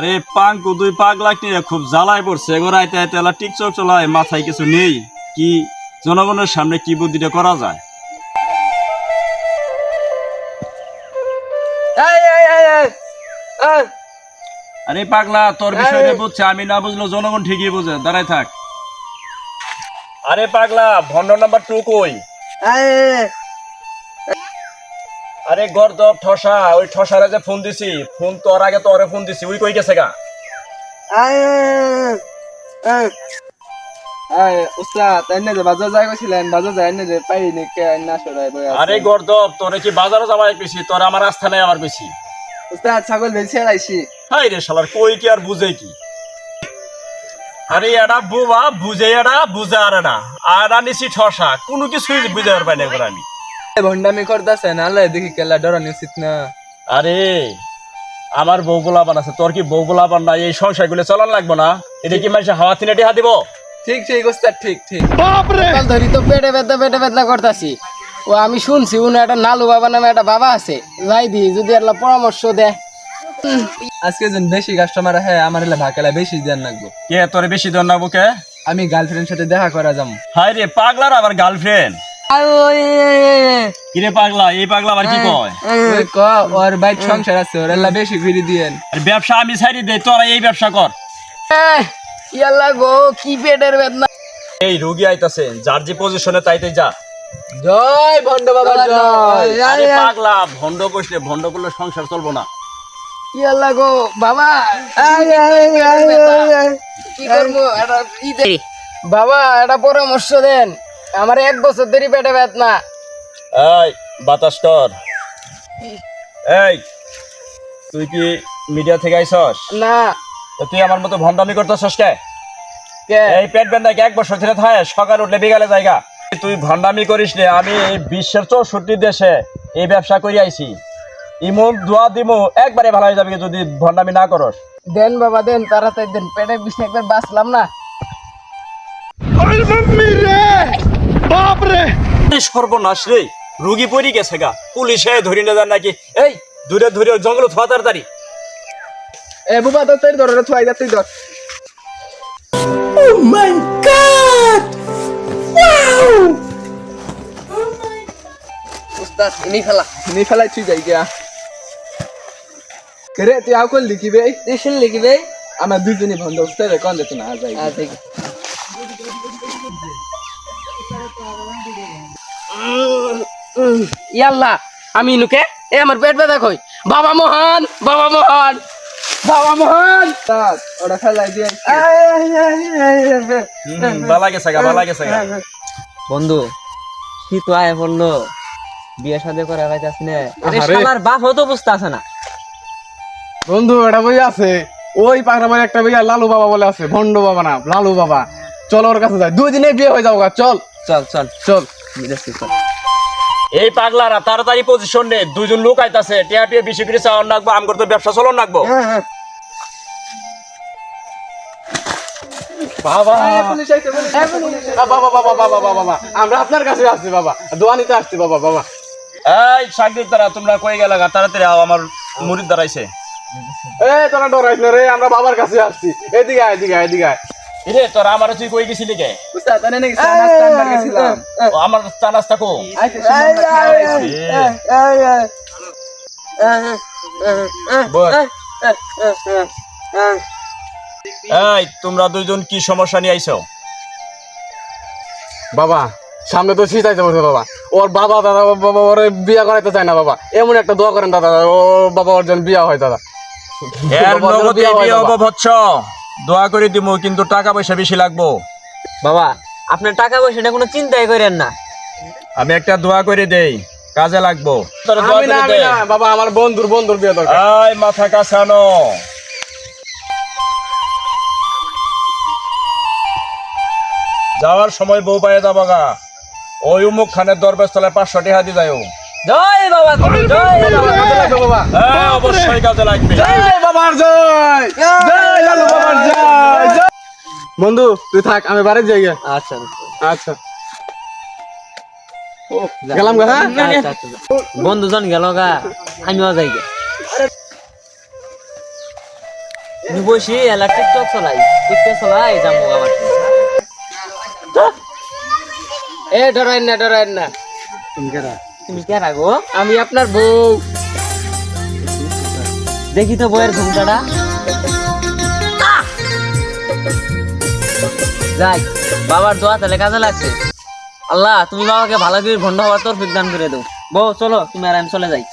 আরে পাঙ্কু দুই পাগলা নিয়ে খুব জ্বালায় পড়ছে। এগো রাইতে রাইতে এলা টিকচক চলায় মাথায় কিছু নেই। কি জনগণের সামনে কি বুদ্ধিটা করা যায়? আরে পাগলা তোর বিষয়টা বুঝছে আমি না বুঝলো জনগণ ঠিকই বুঝে। দাঁড়ায় থাক। আরে পাগলা ভন্ড নাম্বার টু কই? আরে গর্দব ঠসা ওই ঠসারে যে ফোন দিছি ফোন তোর আগে তোরে ফোন দিছি ওই কই গেছে গা? পাইনি। আরে গর্দব তোরে কি বাজারে যাওয়াই কইছি তোর আমার আস্থা নাই আমার বেশি। উস্তাদ ছাগল বেছে আইছি। হাই রে শালার কই কি আর বুঝে কি? আরে এটা বুবা বুঝে এটা বুঝে আর এটা আর নিছি ঠসা কোনো কিছুই বুঝে আর পাই না এবার আমি। ভন্ডামি করতেছে নালে দেখি কেলা ডরানি উচিত না। আরে আমার বউগুলা বানাছে তোর কি বউগুলা বানা এই সংসারগুলো চলান লাগবো না? এটা কি মানুষের হাওয়া তিনে টিহা দিব? ঠিক ঠিক উস্তাদ ঠিক ঠিক। ধরি তো পেটে ব্যথা পেটে ব্যথা করতেছি। ও আমি শুনছি উনি একটা নালু বাবা নামে একটা বাবা আছে। যাই দি যদি একটা পরামর্শ দেয় আজকে যেন বেশি কাস্টমার হ্যাঁ আমার এলা ভাকালা বেশি দেন লাগবো। কে তোরে বেশি দর না বুকে? আমি গার্লফ্রেন্ড সাথে দেখা করা যাম। হাই রে পাগলার আবার গার্লফ্রেন্ড কিরে পাগলা এই পাগলা আবার কি কয়? ওই ক ওর বাইক সংসার আছে ওর এলা বেশি ঘুরি দিয়েন। আর ব্যবসা আমি ছাড়ি দে তোরা এই ব্যবসা কর। ইয়াল্লা গো কি পেটের বেদনা। এই রুগী আইতাছে যার যে পজিশনে তাইতে যা। জয় ভন্ড বাবা জয় আরে পাগলা ভন্ড কইলে ভন্ড করলে সংসার চলবো না। ইয়াল্লা গো বাবা। কি করব। বাবা একটা পরামর্শ দেন। আমার এক বছর ধরে পেটে বেদনা এই বাতাস কর। এই তুই কি মিডিয়া থেকে আইছস না। তুই আমার মতো ভন্ডামি করতেছস কে? কে? এই পেট বেন্দা এক বছর ধরে থাকে সকাল উঠলে বিকালে জায়গা। তুই ভন্ডামি করিস নে আমি এই বিশ্বের চৌষট্টি দেশে এই ব্যবসা করি আইছি। ইমন দোয়া দিমু একবারে ভালো হয়ে যাবে যদি ভন্ডামি না করস। দেন বাবা দেন তাড়াতাড়ি দেন পেটে বিষে একবার বাঁচলাম না। এই সর্বনাশ রে রুগী পড়ি গেছে গা। পুলিশে ধরি না নাকি। এই দূরে ধরে জঙ্গল থোয়া তাড়াতাড়ি। এ বুবা তো তুই ধরে তুই আইদা তুই ধর উস্তাদ ইনি ফেলা নি ফেলাই তুই যাই গিয়া। করে তুই আউ কল লিখিবে? লিখবে আমার দুজনই ভন্ড উস্তাদ কোন যেত না যাই আচ্ছা ইয়াল্লা আমি নুকে? এ আমার পেট ব্যথা কই। বাবা মোহন বাবা মোহন বাবা মোহন। ওটা ফেলাই দিয়ে বালা গেছে গা বালা গেছে গা। বন্ধু কি তো আয় পড়ল বিয়ে সাথে করে না। বাপ হতো বুঝতে আসে না। বন্ধু এটা বই আছে। ওই পাখরা বই একটা বইয়া লালু বাবা বলে আছে ভন্ড বাবা না লালু বাবা। চল ওর কাছে যাই। দুই দিনে বিয়ে হয়ে যাব গা, চল। চল চল চল। বিদেশে চল। এই পাগলারা তাড়াতাড়ি পজিশন নে। দুইজন লোক আইতাছে। টিয়া টিয়া বেশি করে চাওয়ার নাকবো আম করতে ব্যবসা চলন নাকবো। বাবা। বাবা বাবা বাবা বাবা বাবা আমরা আপনার কাছে আসছি বাবা। আসছি বাবা বাবা। এই তোমরা কই গেলা গা? তাড়াতাড়ি আও আমার মুড়ির দাঁড়াইছে তোরা ডরাইস না রে আমরা বাবার কাছে আসছি। এদিকে আয়, এদিকে আয়, এদিকে আয়। ইরে তোরা আমার তুই কই গেছিলি কে উস্তাদ নাকি গেছিলাম। আমার চা নাস্তা কো। এই তোমরা দুইজন কি সমস্যা নিয়ে আইছো? বাবা সামনে তো শীত আইতে বলছে বাবা। ওর বাবা দাদা বাবা ওর বিয়া করাইতে চায় না বাবা। এমন একটা দোয়া করেন দাদা ও বাবা ওর যেন বিয়া হয় দাদা। এর নগদে বিয়া হব দোয়া করে দিমু কিন্তু টাকা পয়সা বেশি লাগবো। বাবা আপনার টাকা পয়সাটা কোনো চিন্তাই করেন না। আমি একটা দোয়া করে দেই কাজে লাগবো। আমি না আমি না বাবা আমার বন্ধুর বন্ধুর বিয়ে দরকার। আয় মাথা কাছানো। যাওয়ার সময় বউ পায়ে যাব গা। ওই উমুক খানের দরবেশ তলায় পাঁচশো টাকা দিয়ে যায় জয় বাবা জয় হ্যাঁ অবশ্যই কাজে লাগবে। জয় বাবার জয়। জয় বাবার জয়। জয়। বন্ধু তুই থাক আমি বাড়ি যাই গে। আচ্ছা। আচ্ছা গেলাম গা হ্যাঁ? আচ্ছা, আচ্ছা, বন্ধুজন গেল গা আমিও যাই গে। তুমি বসি এলা টিকটক চলাই টিকটক চলাই যাব আবার এ ডরাইন না ডরাইন না। তুমি কে রাখো আমি আপনার বউ। দেখি তো বইয়ের ঘুমটাটা। যাই, বাবার দোয়া তাহলে কাজে লাগছে। আল্লাহ, তুমি বাবাকে ভালো করে ভণ্ড হওয়ার তোর দান করে দাও। বউ, চলো, তুমি আরাম চলে যাই।